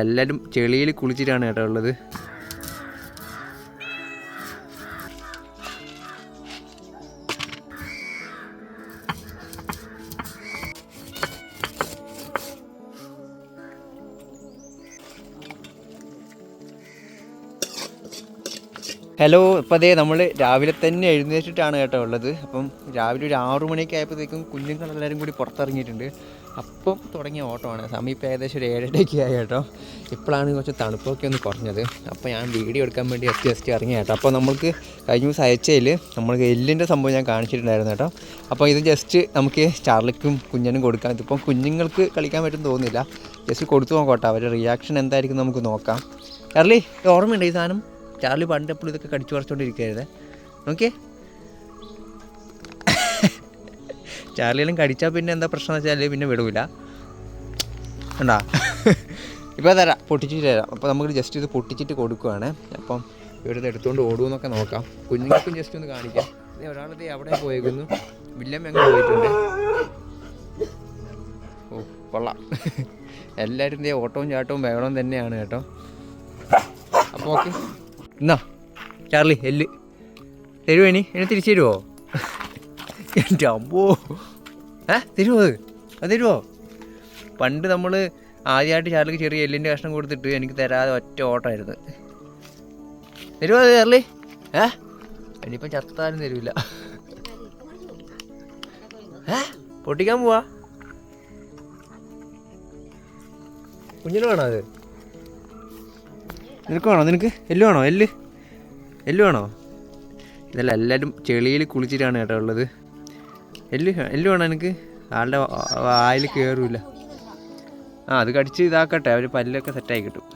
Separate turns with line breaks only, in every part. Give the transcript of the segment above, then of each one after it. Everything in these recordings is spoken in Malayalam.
എല്ലാവരും ചെളിയിൽ കുളിച്ചിട്ടാണ് കേട്ടോ ഉള്ളത്. ഹലോ ഇപ്പം അതേ നമ്മൾ രാവിലെ തന്നെ എഴുന്നേറ്റിട്ടാണ് കേട്ടോ ഉള്ളത്. അപ്പം രാവിലെ ഒരു ആറു മണിയൊക്കെ ആയപ്പോഴത്തേക്കും കുഞ്ഞുങ്ങളെല്ലാവരും കൂടി പുറത്തിറങ്ങിയിട്ടുണ്ട്. അപ്പം തുടങ്ങിയ ഓട്ടമാണ്. സമീപം ഏകദേശം ഒരു ഏഴരയ്ക്ക് ആയി കേട്ടോ. ഇപ്പോഴാണ് കുറച്ച് തണുപ്പൊക്കെ ഒന്ന് കുറഞ്ഞത്. അപ്പോൾ ഞാൻ വീഡിയോ എടുക്കാൻ വേണ്ടി എത്തി ജസ്റ്റ് ഇറങ്ങി കേട്ടോ. അപ്പോൾ നമുക്ക് കഴിഞ്ഞ ദിവസം അയച്ചതിൽ നമ്മൾക്ക് എല്ലിന്റെ സംഭവം ഞാൻ കാണിച്ചിട്ടുണ്ടായിരുന്നു കേട്ടോ. അപ്പോൾ ഇത് ജസ്റ്റ് നമുക്ക് ചാർലിക്കും കുഞ്ഞിനും കൊടുക്കാം. ഇതിപ്പം കുഞ്ഞുങ്ങൾക്ക് കളിക്കാൻ പറ്റും തോന്നുന്നില്ല. ജസ്റ്റ് കൊടുത്തു നോക്കോട്ടെ. അവരുടെ റിയാക്ഷൻ എന്തായിരിക്കും നമുക്ക് നോക്കാം. ചാർലി ഓർമ്മയുണ്ട് ഈ സാധനം? ചാർലി പണ്ട് എപ്പോഴും ഇതൊക്കെ കടിച്ചു പറിച്ചുകൊണ്ടിരിക്കരുത് നോക്കിയേ. ചാർലിയെല്ലാം കടിച്ചാൽ പിന്നെ എന്താ പ്രശ്നം വെച്ചാൽ പിന്നെ വിടൂല. ഉണ്ടാ ഇപ്പോൾ തരാം പൊട്ടിച്ചിട്ട് തരാം. അപ്പോൾ നമുക്ക് ജസ്റ്റ് ഇത് പൊട്ടിച്ചിട്ട് കൊടുക്കുവാണ്. അപ്പം ഇവിടുന്ന് എടുത്തുകൊണ്ട് ഓടുമെന്നൊക്കെ നോക്കാം. കുഞ്ഞുങ്ങൾക്കും ജസ്റ്റ് ഒന്ന് കാണിക്കാം. ഒരാളത് അവിടെ പോയേക്കുന്നു. വില്യം എങ്ങനെ പോയിട്ടുണ്ട്. ഓ കൊള്ളാം. എല്ലാവരും ഇതേ ഓട്ടവും ചാട്ടവും ബഹളവും തന്നെയാണ് കേട്ടോ. അപ്പോൾ ഓക്കെ. എന്നാ ചാർലി എല്ല്. ഇനി? എന്നെ തിരിച്ചു തരുമോ എന്റെ അമ്മോ. ഏ തരുമോ അത്? അത് തരുമോ പണ്ട് നമ്മൾ ആദ്യമായിട്ട് ചാർലിക്ക് ചെറിയ എല്ലിന്റെ കഷ്ണം കൊടുത്തിട്ട് എനിക്ക് തരാതെ ഒറ്റ ഓട്ടമായിരുന്നു. തരുമോ അത് ചാർലി? ഏ? ഇനിയിപ്പം ചത്താലും തരൂല. ഏ? പൊട്ടിക്കാൻ പോവാ. കുഞ്ഞിന് വേണോ അത്? നിനക്ക് വേണോ? നിനക്ക് എല്ല് വേണോ? എല്ല്? എല്ല് വേണോ? ഇതല്ല എല്ലാവരും ചെളിയിൽ കുളിച്ചിട്ടാണ് കേട്ടോ ഉള്ളത്. എല്ല് എല്ല് വേണോ എനിക്ക് ആളുടെ വായിൽ കയറൂല ആ അത് കടിച്ച് ഇതാക്കട്ടെ അവർ പല്ലൊക്കെ സെറ്റായി കിട്ടും.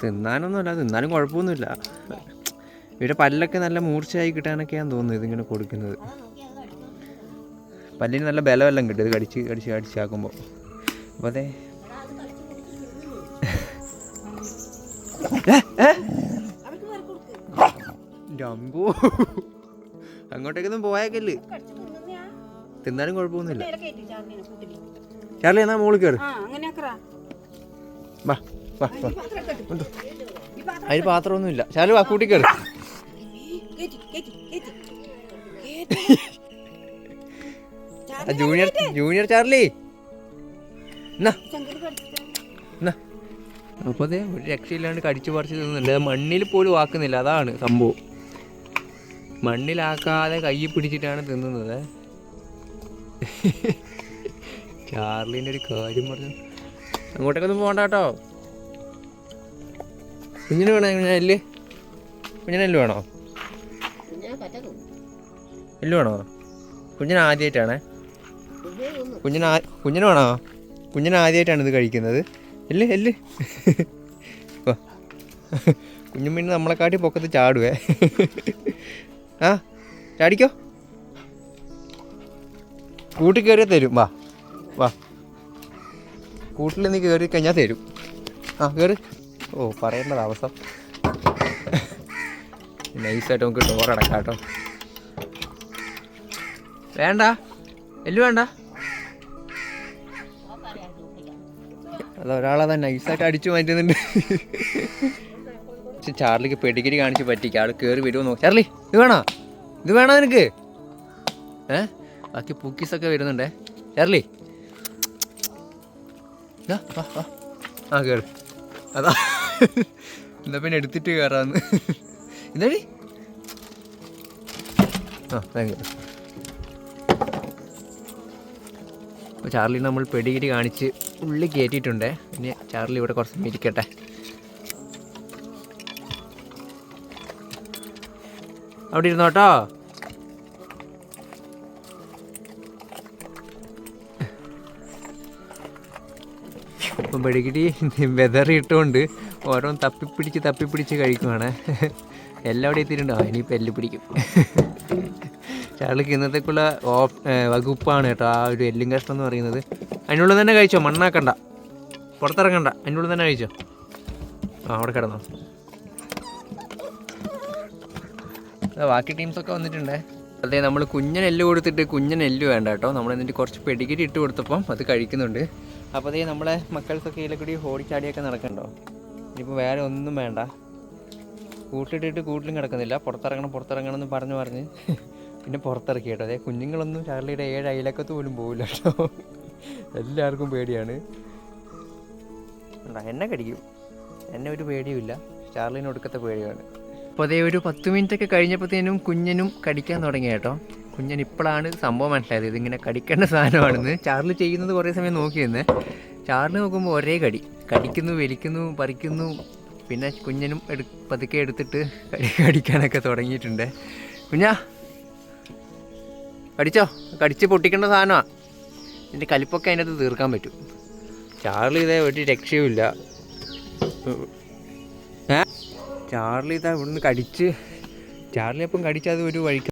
തിന്നാനൊന്നുമില്ല തിന്നാലും കുഴപ്പമൊന്നുമില്ല. ഇവിടെ പല്ലൊക്കെ നല്ല മൂർച്ചയായി കിട്ടാനൊക്കെയാണ് തോന്നുന്നത് ഇതിങ്ങനെ കൊടുക്കുന്നത്. പല്ലിന് നല്ല ബലമെല്ലാം കിട്ടും ഇത് കടിച്ച് കടിച്ച് കടിച്ചാക്കുമ്പോൾ. അപ്പോൾ അതെ രംബോ അങ്ങോട്ടേക്കൊന്നും പോയേക്കല്ല്? തിന്നാലും കുഴപ്പമൊന്നുമില്ല. ചാർലി എന്നാ മോളിൽ കയറി. വാ വാ വാ. അതിന് പാത്രമൊന്നുമില്ല. ചാലു വാ കൂട്ടി കയറി. Junior junior Charlie. അതെ ഒരു രക്ഷയില്ലാണ്ട് കടിച്ചു പറിച്ചു തിന്നുന്നില്ല. മണ്ണിൽ പോലും ആക്കുന്നില്ല. അതാണ് സംഭവം. മണ്ണിലാക്കാതെ കൈ പിടിച്ചിട്ടാണ് തിന്നുന്നത്. ചാർലിന്റെ ഒരു കാര്യം പറഞ്ഞു. അങ്ങോട്ടേക്കൊന്നും പോകണ്ട കേട്ടോ. കുഞ്ഞിന് വേണോ കുഞ്ഞിന് എല്ല്? കുഞ്ഞിന് എല്ല് വേണോ? എല്ല് വേണോ? കുഞ്ഞിന് ആദ്യമായിട്ടാണേ കുഞ്ഞിന് കുഞ്ഞിന് വേണോ? കുഞ്ഞിന് ആദ്യമായിട്ടാണ് ഇത് കഴിക്കുന്നത്. എല്ല് എല്ല്. കുഞ്ഞുമീൻ കുഞ്ഞും പിന്നെ നമ്മളെക്കാട്ടി പൊക്കത്ത് ചാടുവേ. ആ ചാടിക്കോ. കൂട്ടി കയറിയാൽ തരും. വാ വാ. കൂട്ടിൽ നീ കയറി കഴിഞ്ഞാൽ തരും. ആ കയറി. ഓ പറയേണ്ടത് അവസ്ഥ. നൈസായിട്ട് നമുക്ക് ഡോറടക്കാം കേട്ടോ. വേണ്ട. എല്ലു വേണ്ട. അത് ഒരാളെ നൈസായിട്ട് അടിച്ചു മാറ്റുന്നുണ്ട്. പക്ഷെ ചാർലിക്ക് പെടിഗിരി കാണിച്ച് പറ്റിക്കുക ആൾ കയറി വരുമോ നോക്കി. ചാർലി ഇത് വേണോ? ഇത് വേണോ നിനക്ക്? ഏ? ബാക്കി പൂക്കീസൊക്കെ വരുന്നുണ്ടേ. ചാർലി. ആ കയറി അതാ. എന്നാ പിന്നെ എടുത്തിട്ട് കയറാന്ന് എന്താടി? ആ താങ്ക് യു അപ്പോൾ ചാർലി നമ്മൾ പെടികിരി കാണിച്ച് ഉള്ളി കയറ്റിയിട്ടുണ്ട്. പിന്നെ ചാർലി ഇവിടെ കുറച്ച് ഇരിക്കട്ടെ അവിടെ ഇരുന്നോട്ടോ ഇപ്പം പെടികിരി വെതറി ഇട്ടുകൊണ്ട് ഓരോന്ന് തപ്പിപ്പിടിച്ച് തപ്പിപ്പിടിച്ച് കഴിക്കുവാണ്. എല്ലാം അവിടെ എത്തിയിട്ടുണ്ട്? ഇനിയിപ്പോൾ എല്ല് പിടിക്കും. ചാർലിക്ക് ഇന്നത്തേക്കുള്ള ഓഫ് വകുപ്പാണ് കേട്ടോ ആ ഒരു എല്ലും കഷ്ണം എന്ന് പറയുന്നത്. അതിനുള്ളിൽ തന്നെ കഴിച്ചോ? മണ്ണാക്കണ്ട. പുറത്തിറങ്ങണ്ട. അതിനുള്ളിൽ തന്നെ കഴിച്ചോ? ആ അവിടെ കിടന്നോ. ബാക്കി ടീംസൊക്കെ വന്നിട്ടുണ്ട്. അതെ നമ്മൾ കുഞ്ഞൻ കൊടുത്തിട്ട് കുഞ്ഞൻ എല്ല് വേണ്ട കേട്ടോ. നമ്മൾ എന്നിട്ട് കുറച്ച് പെടികിരി ഇട്ട് കൊടുത്തപ്പം അത് കഴിക്കുന്നുണ്ട്. അപ്പോൾ അതേ നമ്മളെ മക്കൾസൊക്കെ ഇതിലെ കൂടി ഓടിച്ചാടിയൊക്കെ നടക്കണ്ടോ? ഇനിയിപ്പോൾ വേറെ ഒന്നും വേണ്ട. കൂട്ടിട്ടിട്ട് കൂട്ടിലും കിടക്കുന്നില്ല. പുറത്തിറങ്ങണം പുറത്തിറങ്ങണം എന്ന് പറഞ്ഞു പറഞ്ഞ് പിന്നെ പുറത്തിറക്കി കേട്ടോ. അതെ കുഞ്ഞുങ്ങളൊന്നും ചാർലിയുടെ ഏഴ് അയലക്കത്ത് പോലും പോകില്ല കേട്ടോ. എല്ലാവർക്കും പേടിയാണ്. എന്നെ കടിക്കും. എന്നെ ഒരു പേടിയുമില്ല. ചാർലിന് ഒടുക്കത്തെ പേടിയാണ്. അപ്പോൾ അതേ ഒരു പത്ത് മിനിറ്റ് ഒക്കെ കഴിഞ്ഞപ്പോഴത്തേനും കുഞ്ഞനും കടിക്കാൻ തുടങ്ങി കേട്ടോ. കുഞ്ഞൻ ഇപ്പോഴാണ് സംഭവം മനസ്സിലായത്. ഇതിങ്ങനെ കടിക്കേണ്ട സാധനമാണെന്ന്. ചാർലി ചെയ്യുന്നത് കുറേ സമയം നോക്കി നിന്ന് ചാർലി നോക്കുമ്പോൾ ഒരേ കടി. കടിക്കുന്നു വലിക്കുന്നു പറിക്കുന്നു. പിന്നെ കുഞ്ഞനും എടു പതുക്കെ എടുത്തിട്ട് കടി കടിക്കാനൊക്കെ തുടങ്ങിയിട്ടുണ്ട്. കുഞ്ഞാ കടിച്ചോ? കടിച്ച് പൊട്ടിക്കേണ്ട സാധനമാണ് ഇതിന്റെ കലിപ്പൊക്കെ അതിനകത്ത് തീർക്കാൻ പറ്റും. ചാർലി ഇതേ ഒരു രക്ഷയുമില്ല. ചാർലി ഇതാ ഇവിടുന്ന് കടിച്ച് ചാർലി അപ്പം കടിച്ചത് ഒരു വഴിക്ക്